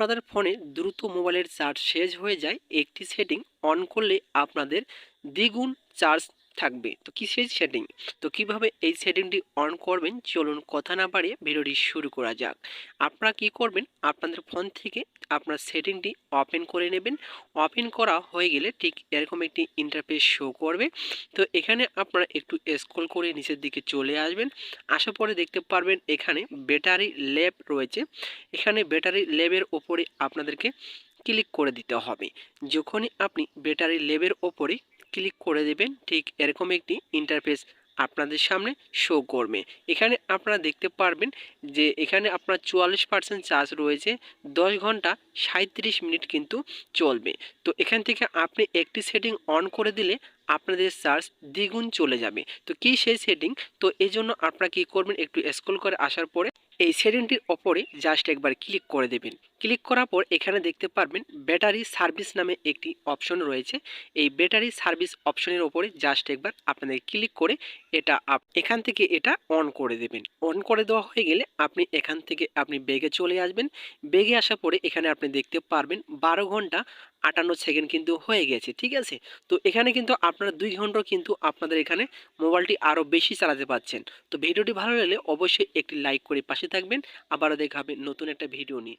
আপনাদের ফোনে দ্রুত মোবাইলের চার্জ শেষ হয়ে যায়। একটি সেটিং অন করলে আপনাদের দ্বিগুণ চার্জ থাকবে। তো কি সেই সেটিং তো কীভাবে এই সেটিংটি অন করবেন? চলুন কথা না বাড়িয়ে ভিডিওটি শুরু করা যাক। আপনারা কি করবেন? আপনাদের ফোন থেকে আপনার সেটিংটি ওপেন করে নেবেন। ওপেন করা হয়ে গেলে ঠিক এরকম একটি ইন্টারফেস শো করবে। তো এখানে আপনারা একটু স্ক্রল করে নিচের দিকে চলে আসবেন। আসার পরে দেখতে পারবেন এখানে ব্যাটারি ল্যাব রয়েছে। এখানে ব্যাটারি ল্যাবের ওপরে আপনাদেরকে ক্লিক করে দিতে হবে। যখনই আপনি ব্যাটারি লেবের ওপরে ক্লিক করে দেবেন, ঠিক এরকম একটি ইন্টারফেস আপনাদের সামনে শো করবে। এখানে আপনারা দেখতে পারবেন যে এখানে আপনার চুয়াল্লিশ পার্সেন্ট চার্জ রয়েছে, দশ ঘণ্টা সাঁত্রিশ মিনিট কিন্তু চলবে। তো এখান থেকে আপনি একটি সেটিং অন করে দিলে আপনাদের চার্জ দ্বিগুণ চলে যাবে। তো কি সেই সেটিং তো এই জন্য আপনারা কী করবেন, একটু স্ক্রল করে আসার পরে এই সেটিংটির ওপরে জাস্ট একবার ক্লিক করে দেবেন। ক্লিক করার পর এখানে দেখতে পারবেন ব্যাটারি সার্ভিস নামে একটি অপশন রয়েছে। এই ব্যাটারি সার্ভিস অপশনের ওপরে জাস্ট একবার আপনাদের ক্লিক করে এটা আপ এখান থেকে এটা অন করে দেবেন। অন করে দেওয়া হয়ে গেলে আপনি এখান থেকে আপনি বেগে চলে আসবেন। বেগে আসার পরে এখানে আপনি দেখতে পারবেন বারো ঘণ্টা আটান্ন সেকেন্ড কিন্তু হয়ে গেছে, ঠিক আছে? তো এখানে কিন্তু আপনারা দুই ঘণ্টা কিন্তু আপনাদের এখানে মোবাইলটি আরও বেশি চালাতে পারছেন। তো ভিডিওটি ভালো লাগলে অবশ্যই একটি লাইক করে পাশে থাকবেন। আবারও দেখাবেন নতুন একটা ভিডিও নিয়ে।